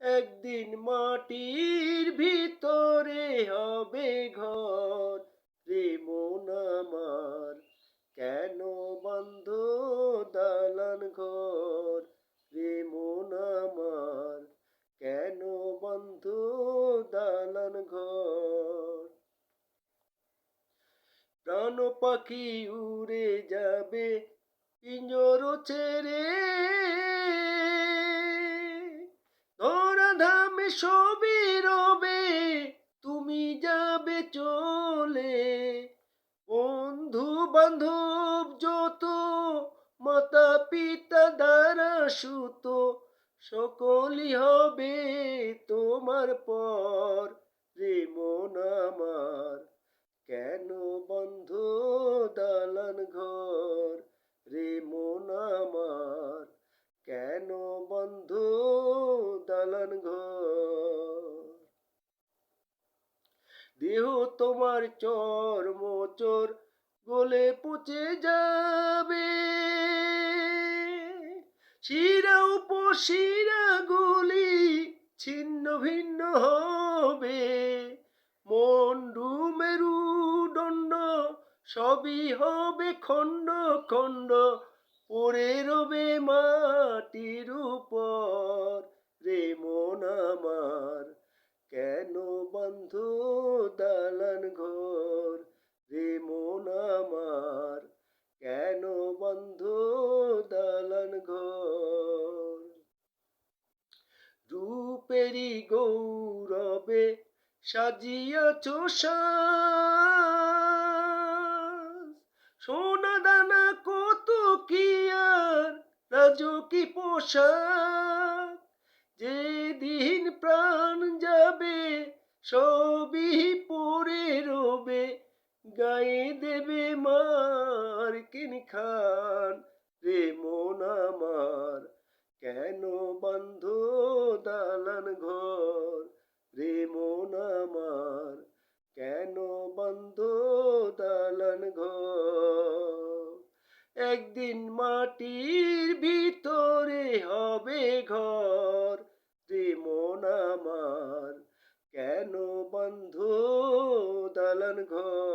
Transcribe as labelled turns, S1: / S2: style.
S1: একদিন মাটির ভিতরে হবে ঘর রে মন আমার। কেন বন্ধ দালান ঘর মন আমার? কেন বন্ধ দালান ঘর? প্রাণ পাখি উড়ে যাবে, পিঞ্জর ছেড়ে সবই রবে, তুমি যাবে চলে। বন্ধু বান্ধব যত মাতা পিতা দ্বারা সুত, সকলই হবে তোমার পর। মন আমার, কেন বন্ধ দালান ঘর? রে আমার দেহ তোমার চর মোচর গলে পচে যাবে। শিরা উপশিরা গুলি ছিন্ন ভিন্ন হবে। মন্ডু মেরু দণ্ড সবই হবে খণ্ড খণ্ড, পড়ে রবে মাটির উপর। রে মন আমার, কেন বন্ধ রূপেরি গৌরবে সাজিয়াছ সাজ। সোনা দানা কত কি আর রাজকি পোশাক? যেদিন প্রাণ যাবে, সবই পরে রবে। গায়ে দেবে মার কিন খান রে কেন বন্ধ দালান ঘর? মন আমার কেন বন্ধ দালান ঘর? একদিন মাটির ভিতরে হবে ঘর। মন আমার কেন বন্ধ দালান ঘর?